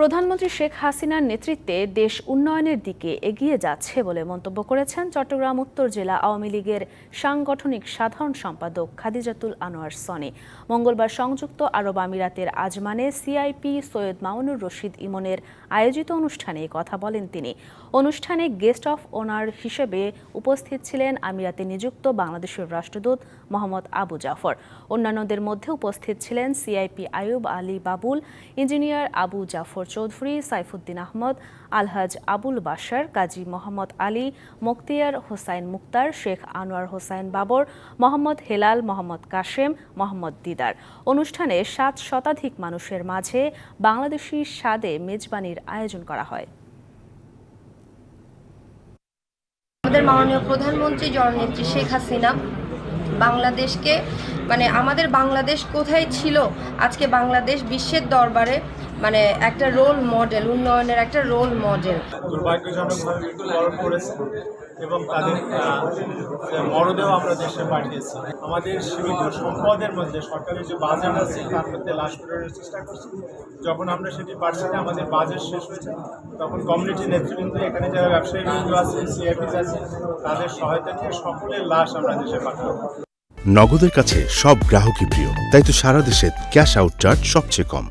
প্রধানমন্ত্রী শেখ হাসিনার নেতৃত্বে দেশ উন্নয়নের দিকে এগিয়ে যাচ্ছে বলে মন্তব্য করেছেন চট্টগ্রাম, উত্তর জেলা আওয়ামী লীগের সাংগঠনিক সাধারণ সম্পাদক খাদিজাতুল আনোয়ার সনি। মঙ্গলবার সংযুক্ত আরব আমিরাতের আজমানে সিআইপি সৈয়দ মামুনুর রশিদ ইমনের আয়োজিত অনুষ্ঠানে কথা বলেন তিনি। অনুষ্ঠানে গেস্ট অফ ওনার হিসেবে উপস্থিত ছিলেন আমিরাতে নিযুক্ত বাংলাদেশের রাষ্ট্রদূত মোহাম্মদ আবু জাফর। অন্যান্যদের মধ্যে উপস্থিত ছিলেন সিআইপি আয়ুব আলী বাবুল, ইঞ্জিনিয়ার আবু জাফর চৌধুরী, সাইফুদ্দিন আহমদ, আলহাজ আবুল বাশার, কাজী মোহাম্মদ আলী, মুক্তিয়ার হোসাইন মুক্তার, শেখ আনোয়ার হোসাইন বাবর, মোহাম্মদ হেলাল, মোহাম্মদ কাশেম, মোহাম্মদ দিদার। অনুষ্ঠানে সাত শতাধিক মানুষের মাঝে বাংলাদেশি স্বাদে মেজবানির আয়োজন করা হয়। আমাদের মাননীয় প্রধানমন্ত্রী জননেত্রী শেখ হাসিনা, বাংলাদেশকে মানে আমাদের বাংলাদেশ কোথায় ছিল? আজকে বাংলাদেশ বিশ্বের দরবারে মানে একটা রোল মডেল উন্নয়নের একটা রোল মডেল দুর্ভাগ্যজনকভাবে গরম এবং তাদের মরদেহ আমরা দেশে পাঠিয়েছি। আমাদের সীমিত সম্পদের মধ্যে সরকারের যে বাজেট আছে তার মধ্যে লাশ করার চেষ্টা করছি। যখন আমরা সেটি পারছি না আমাদের বাজেট শেষ হয়েছে তখন কমিউনিটি নেতৃবৃন্দ এখানে যারা ব্যবসায়ী বৃন্দ আছে সিআইপিস আছে তাদের সহায়তা নিয়ে সকলের লাশ আমরা দেশে পাঠাবো। নগদের কাছে সব গ্রাহকই প্রিয় তাই তো সারা দেশে ক্যাশ আউট চার্জ সবচেয়ে কম।